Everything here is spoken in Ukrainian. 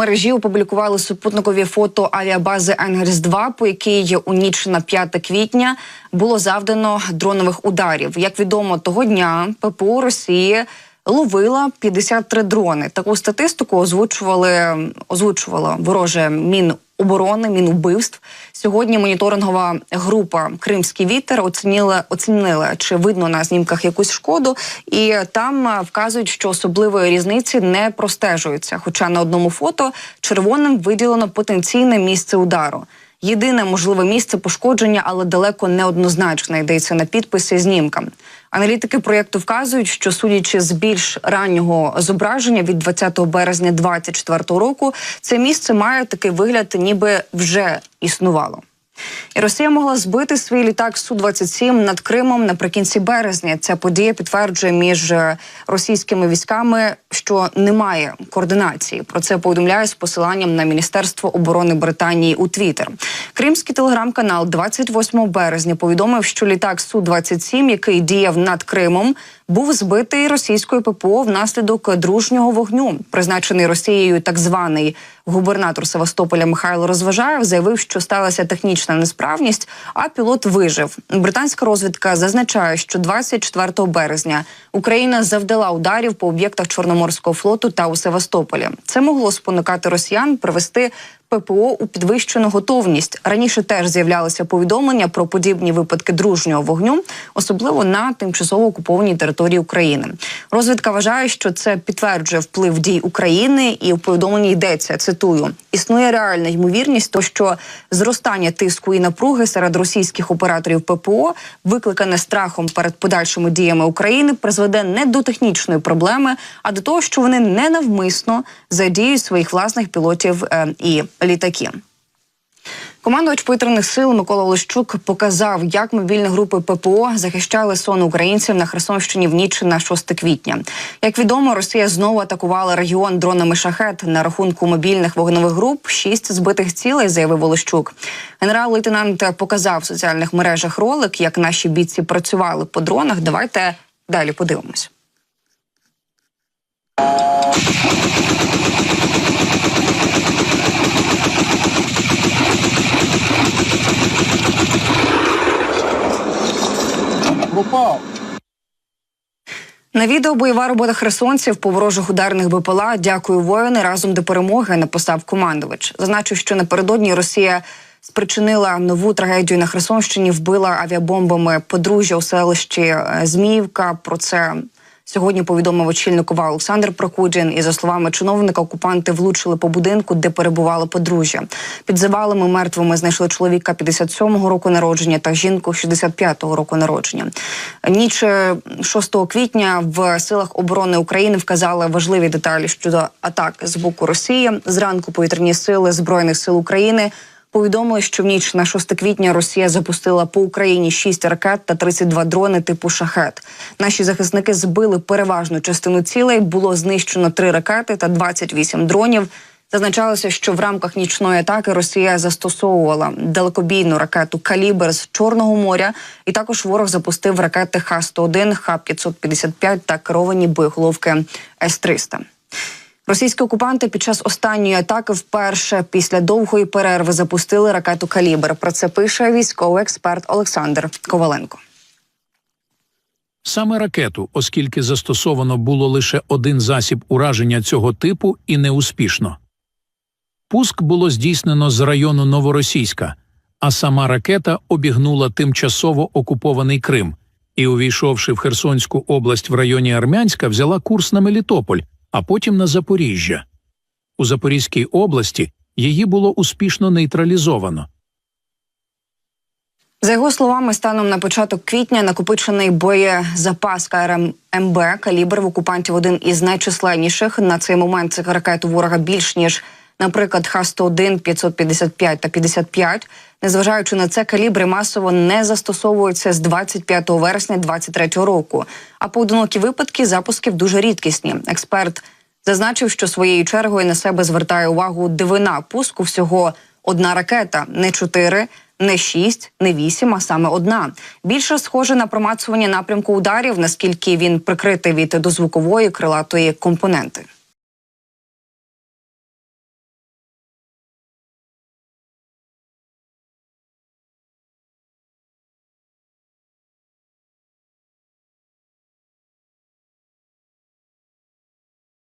мережі опублікували супутникові фото авіабази Енгельс 2 по якій у ніч на 5 квітня було завдано дронових ударів. Як відомо, того дня ППО Росії ловила 53 дрони. Таку статистику озвучували озвучувала вороже Міноборони, Мінубивств. Сьогодні моніторингова група Кримський вітер оцінила оцінила, чи видно на знімках якусь шкоду, і там вказують, що особливої різниці не простежується. Хоча на одному фото червоним виділено потенційне місце удару. Єдине можливе місце пошкодження, але далеко не однозначне, йдеться на підписи. знімка. Аналітики проєкту вказують, що судячи з більш раннього зображення від 20 березня 2024 року, це місце має такий вигляд, ніби вже існувало. І Росія могла збити свій літак су 27 над Кримом наприкінці березня. Ця подія підтверджує між е, російськими військами, що немає координації. Про це повідомляє з посиланням на Міністерство оборони Британії у Твіттер. Кримський телеграм-канал 28 березня повідомив, що літак су 27 який діяв над Кримом, був збитий російською ППО внаслідок дружнього вогню. Призначений Росією так званий губернатор Севастополя Михайло Розважаєв заявив, що сталася технічна несправність, а пілот вижив. Британська розвідка зазначає, що 24 березня Україна завдала ударів по об'єктах Чорноморського флоту та у Севастополі. Це могло спонукати росіян привести ППО у підвищену готовність. Раніше теж з'являлися повідомлення про подібні випадки дружнього вогню, особливо на тимчасово окупованій території України. Розвідка вважає, що це підтверджує вплив дій України, і у повідомленні йдеться цитую: існує реальна ймовірність, то що зростання тиску і напруги серед російських операторів ППО, викликане страхом перед подальшими діями України, призведе не до технічної проблеми, а до того, що вони ненавмисно задіють своїх власних пілотів е, і літаки. Командувач повітряних сил Микола Олещук показав, як мобільні групи ППО захищали сон українців на Херсонщині в ніч на 6 квітня. Як відомо, Росія знову атакувала регіон дронами шахет на рахунку мобільних вогневих груп. Шість збитих цілей, заявив Олещук. Генерал-лейтенант показав в соціальних мережах ролик, як наші бійці працювали по дронах. Давайте далі подивимось. Пропав. На відео бойова робота херсонців по ворожих ударних БПЛА Дякую воїни разом до перемоги. Написав командувач. Зазначив, що напередодні Росія спричинила нову трагедію на Херсонщині, вбила авіабомбами подружжя у селищі е, Зміївка. Про це сьогодні повідомив очільник ОВА Олександр Прокудін. І за словами чиновника, окупанти влучили по будинку, де перебувало подружжя. Під завалами мертвими знайшли чоловіка 57-го року народження та жінку 65-го року народження. Ніч е, 6 квітня в силах оборони України вказали важливі деталі щодо атак з боку Росії. Зранку повітряні сили збройних сил України. Повідомили, що в ніч на 6 квітня Росія запустила по Україні 6 ракет та 32 дрони типу шахет. Наші захисники збили переважну частину цілей. Було знищено 3 ракети та 28 дронів. Зазначалося, що в рамках нічної атаки Росія застосовувала далекобійну ракету Калібр з Чорного моря, і також ворог запустив ракети Х-101, Х-555 та керовані боєголовки С-300. Російські окупанти під час останньої атаки вперше після довгої перерви запустили ракету Калібр. Про це пише військовий експерт Олександр Коваленко. Саме ракету, оскільки застосовано було лише один засіб ураження цього типу і неуспішно. Пуск було здійснено з району Новоросійська, а сама ракета обігнула тимчасово окупований Крим і, увійшовши в Херсонську область в районі Армянська, взяла курс на Мелітополь, а потім на Запоріжжя. У Запорізькій області її було успішно нейтралізовано. За його словами, станом на початок квітня накопичений боєзапас КРМБ калібр в окупантів один із найчисленніших. На цей момент цих ракет у ворога більш ніж, наприклад, Х-101, 555 та 55. Незважаючи на це, калібри масово не застосовуються з 25 вересня 2023 року. А поодинокі випадки запусків дуже рідкісні. Експерт зазначив, що своєю чергою на себе звертає увагу дивина пуску всього одна ракета, не чотири, не шість, не вісім, а саме одна. Більше схоже на промацування напрямку ударів, наскільки він прикритий від дозвукової крилатої компоненти.